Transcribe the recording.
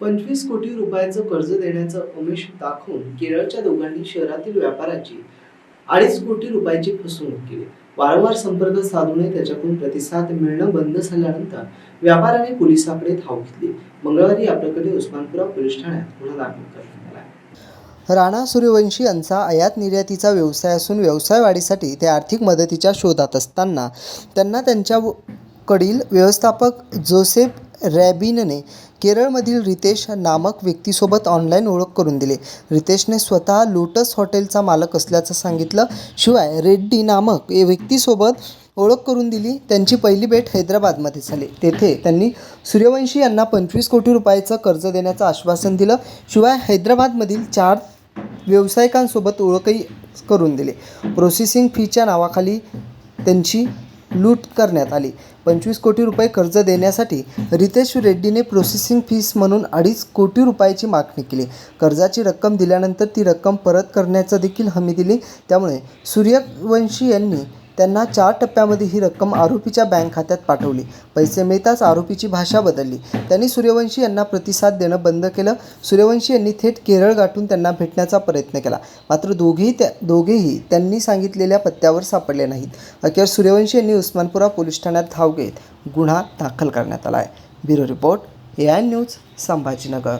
पंचवीस कोटी रुपयांचं कर्ज देण्याचं आमिष दाखवून केरळच्या दोघांनी शहरातील व्यापाराची अडीच कोटी रुपयांची फसवणूक केली. वारंवार संपर्क साधूनही त्याच्याकडून प्रतिसाद मिळणं बंद झाल्यानंतर व्यापाराने पोलिसाकडे धाव घेतली. मंगळवारी याप्रकरणी उस्मानपुरा पोलीस ठाण्यात गुन्हा दाखल करण्यात राणा सूर्यवंशी यांचा आयात निर्यातीचा व्यवसाय असून व्यवसाय वाढीसाठी ते आर्थिक मदतीच्या शोधात असताना त्यांना त्यांच्याकडील व्यवस्थापक जोसेफ रॅबिनने केरळमधील रितेश नामक व्यक्तीसोबत ऑनलाईन ओळख करून दिली. रितेशने स्वतः लोटस हॉटेलचा मालक असल्याचं सांगितलं. शिवाय रेड्डी नामक या व्यक्तीसोबत ओळख करून दिली. त्यांची पहिली भेट हैदराबादमध्ये झाली. तेथे त्यांनी सूर्यवंशी यांना पंचवीस कोटी रुपयाचं कर्ज देण्याचं आश्वासन दिलं. शिवाय हैदराबादमधील चार व्यावसायिकांसोबत ओळखही करून दिली. प्रोसेसिंग फीच्या नावाखाली त्यांची लूट करण्यात आली. पंचवीस कोटी रुपये कर्ज देण्यासाठी रितेश रेड्डीने प्रोसेसिंग फीस म्हणून अडीच कोटी रुपयाची मागणी केली. कर्जाची रक्कम दिल्यानंतर ती रक्कम परत करण्याचं देखील हमी दिली. त्यामुळे सूर्यवंशी यांनी त्यांना चार टप्प्यामध्ये ही रक्कम आरोपीच्या बँक खात्यात पाठवली. पैसे मिळताच आरोपीची भाषा बदलली. त्यांनी सूर्यवंशी यांना प्रतिसाद देणं बंद केलं. सूर्यवंशी यांनी थेट केरळ गाठून त्यांना भेटण्याचा प्रयत्न केला. मात्र दोघेही त्या दोघेही त्यांनी सांगितलेल्या पत्त्यावर सापडले नाहीत. अखेर सूर्यवंशी यांनी उस्मानपुरा पोलीस ठाण्यात धाव घेत गुन्हा दाखल करण्यात आला आहे. Bureau report A I news Sambhajinagar.